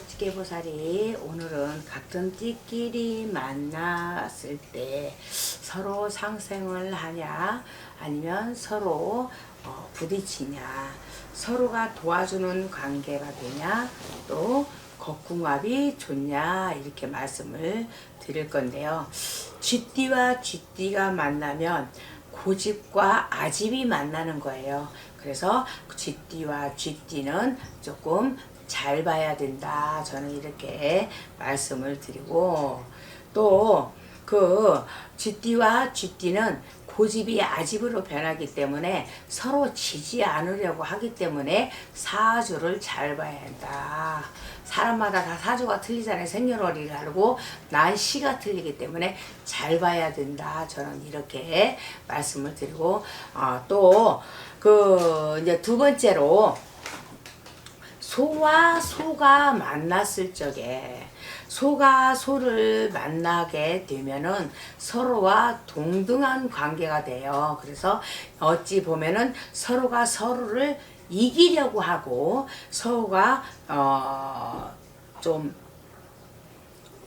찌개보살이 오늘은 띠끼리 만났을 때 서로 상생을 하냐 아니면 서로 어, 부딪히냐 서로가 도와주는 관계가 되냐 또 거궁합이 좋냐 이렇게 말씀을 드릴 건데요. 쥐띠와 쥐띠가 만나면 고집과 아집이 만나는 거예요. 그래서 쥐띠와 쥐띠는 조금 잘 봐야 된다. 저는 이렇게 말씀을 드리고 또 그 쥐띠와 쥐띠는 고집이 아집으로 변하기 때문에 서로 지지 않으려고 하기 때문에 사주를 잘 봐야 한다. 사람마다 다 사주가 틀리잖아요. 생년월일을 알고 난 시가 틀리기 때문에 잘 봐야 된다. 저는 이렇게 말씀을 드리고 어, 또그 이제 두 번째로 소와 소가 만났을 적에 소가 소를 만나게 되면은 서로와 동등한 관계가 돼요. 그래서 어찌 보면은 서로가 서로를 이기려고 하고 서로가 어 좀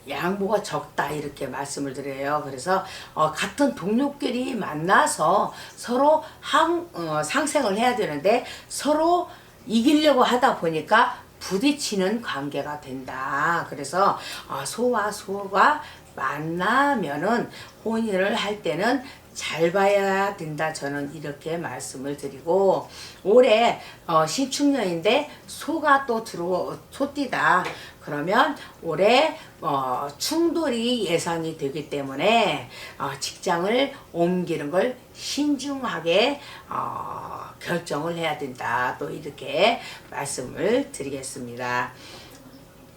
양보가 적다 이렇게 말씀을 드려요. 그래서 어, 같은 동료끼리 만나서 서로 항, 어, 상생을 해야 되는데 서로 이기려고 하다 보니까 부딪히는 관계가 된다. 그래서 어, 소와 소가 만나면은 혼인을 할 때는 잘 봐야 된다. 저는 이렇게 말씀을 드리고 올해 어, 신축년인데 소가 또 들어 소띠다. 그러면 올해 어, 충돌이 예상이 되기 때문에 어, 직장을 옮기는 걸 신중하게 어, 결정을 해야 된다. 또 이렇게 말씀을 드리겠습니다.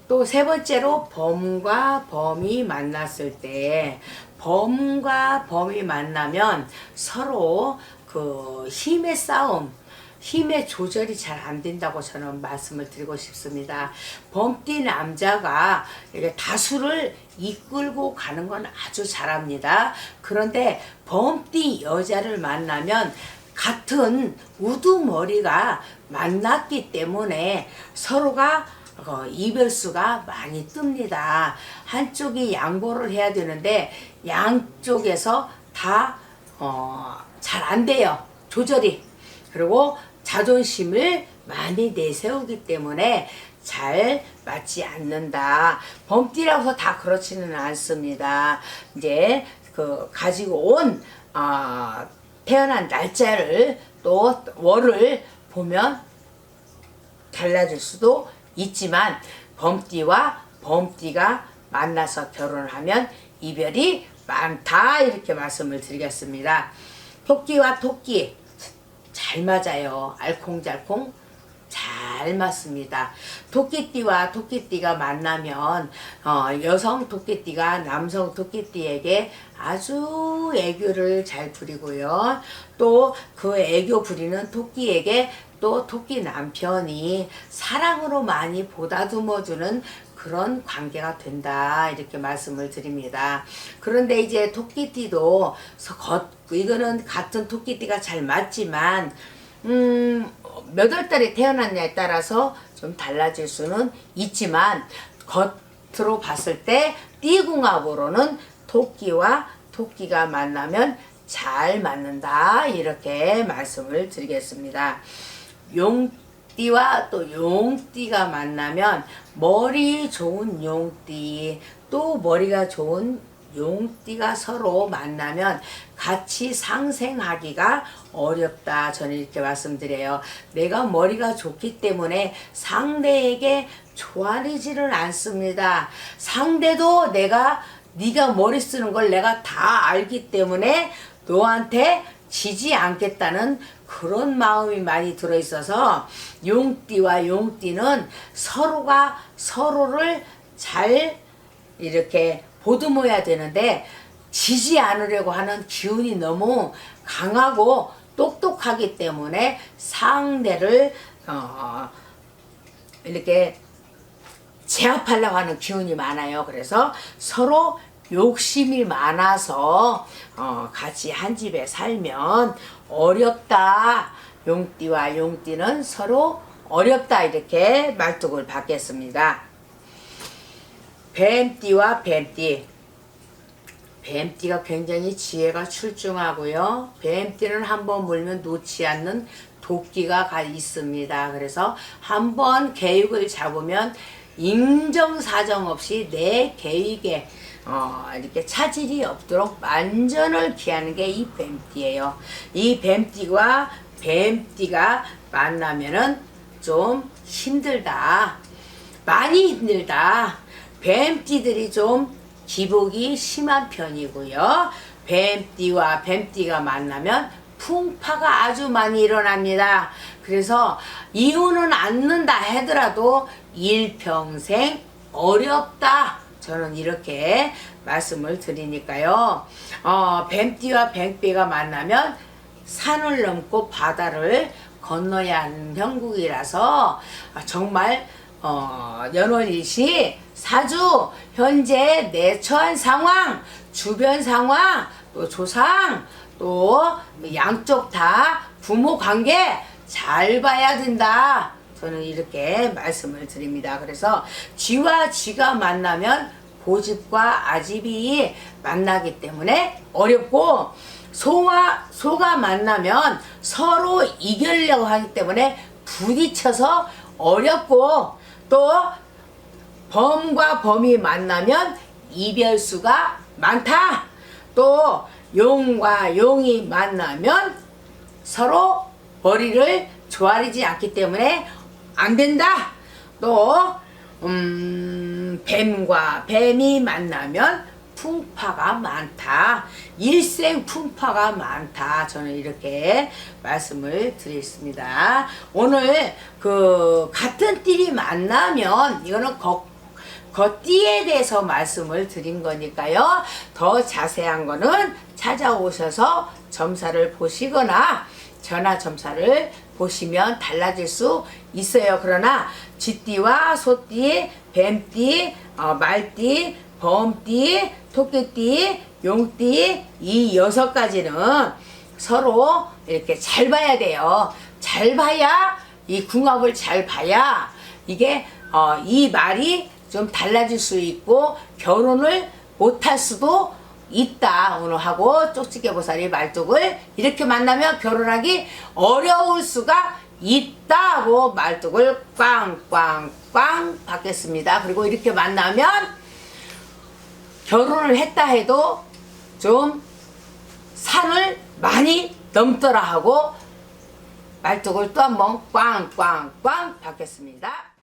또 세 번째로 범과 범이 만났을 때 범과 범이 만나면 서로 그 힘의 싸움 힘의 조절이 잘 안 된다고 저는 말씀을 드리고 싶습니다. 범띠 남자가 다수를 이끌고 가는 건 아주 잘합니다. 그런데 범띠 여자를 만나면 같은 우두머리가 만났기 때문에 서로가 어, 이별수가 많이 뜹니다. 한쪽이 양보를 해야 되는데 양쪽에서 다 어, 잘 안 돼요. 조절이. 그리고 자존심을 많이 내세우기 때문에 잘 맞지 않는다. 범띠라고 해서 다 그렇지는 않습니다. 이제 그 가지고 온 아, 태어난 날짜를 또 월을 보면 달라질 수도 있지만 범띠와 범띠가 만나서 결혼을 하면 이별이 많다 이렇게 말씀을 드리겠습니다. 토끼와 토끼 잘 맞아요. 알콩달콩 잘 맞습니다. 토끼띠와 토끼띠가 만나면 어, 여성 토끼띠가 남성 토끼띠에게 아주 애교를 잘 부리고요. 또 그 애교 부리는 토끼에게 또 토끼 남편이 사랑으로 많이 보다듬어주는 그런 관계가 된다 이렇게 말씀을 드립니다. 그런데 이제 토끼띠도 서- 겉 이거는 같은 토끼띠가 잘 맞지만 음몇 월 달에 태어났냐에 따라서 좀 달라질 수는 있지만 겉으로 봤을 때 띠궁합으로는 토끼와 토끼가 만나면 잘 맞는다 이렇게 말씀을 드리겠습니다. 용띠와 또 용띠가 만나면 머리 좋은 용띠 또 머리가 좋은 용띠가 서로 만나면 같이 상생하기가 어렵다. 저는 이렇게 말씀드려요. 내가 머리가 좋기 때문에 상대에게 좋아하지를 않습니다. 상대도 내가 네가 머리 쓰는 걸 내가 다 알기 때문에 너한테 지지 않겠다는 그런 마음이 많이 들어 있어서 용띠와 용띠는 서로가 서로를 잘 이렇게 보듬어야 되는데 지지 않으려고 하는 기운이 너무 강하고 똑똑하기 때문에 상대를 어, 이렇게 제압하려고 하는 기운이 많아요. 그래서 서로 욕심이 많아서 어, 같이 한 집에 살면 어렵다. 용띠와 용띠는 서로 어렵다 이렇게 말뚝을 받겠습니다. 뱀띠와 뱀띠. 뱀띠가 굉장히 지혜가 출중하고요. 뱀띠는 한번 물면 놓지 않는 도끼가 가 있습니다. 그래서 한번 계획을 잡으면 인정사정 없이 내 계획에 어, 이렇게 차질이 없도록 만전을 기하는 게 이 뱀띠예요. 이 뱀띠와 뱀띠가 만나면은 좀 힘들다. 많이 힘들다. 뱀띠들이 좀 기복이 심한 편이고요. 뱀띠와 뱀띠가 만나면 풍파가 아주 많이 일어납니다. 그래서 이혼은 않는다 하더라도 일평생 어렵다. 저는 이렇게 말씀을 드리니까요. 어, 뱀띠와 뱀띠가 만나면 산을 넘고 바다를 건너야 하는 형국이라서 정말 어, 연월일시 사주 현재 내 처한 상황 주변 상황 또 조상 또 양쪽 다 부모 관계 잘 봐야 된다 저는 이렇게 말씀을 드립니다 그래서 쥐와 쥐가 만나면 고집과 아집이 만나기 때문에 어렵고 소와 소가 만나면 서로 이기려고 하기 때문에 부딪혀서 어렵고 또 범과 범이 만나면 이별수가 많다. 또 용과 용이 만나면 서로 머리를 조아리지 않기 때문에 안 된다. 또 음, 뱀과 뱀이 만나면 풍파가 많다. 일생 풍파가 많다. 저는 이렇게 말씀을 드리겠습니다. 오늘 그 같은 띠이 만나면 이거는 거, 겉띠에 대해서 말씀을 드린 거니까요. 더 자세한 거는 찾아오셔서 점사를 보시거나 전화 점사를 보시면 달라질 수 있어요. 그러나 쥐띠와 소띠, 뱀띠, 어, 말띠, 범띠, 토끼띠, 용띠 이 여섯 가지는 서로 이렇게 잘 봐야 돼요. 잘 봐야 이 궁합을 잘 봐야 이게 어, 이 말이 좀 달라질 수 있고 결혼을 못할 수도 있다 오늘 하고 쪽지게 보살이 말뚝을 이렇게 만나면 결혼하기 어려울 수가 있다고 말뚝을 꽝꽝꽝 받겠습니다. 그리고 이렇게 만나면 결혼을 했다 해도 좀 산을 많이 넘더라 하고 말뚝을 또 한번 꽝꽝꽝 받겠습니다.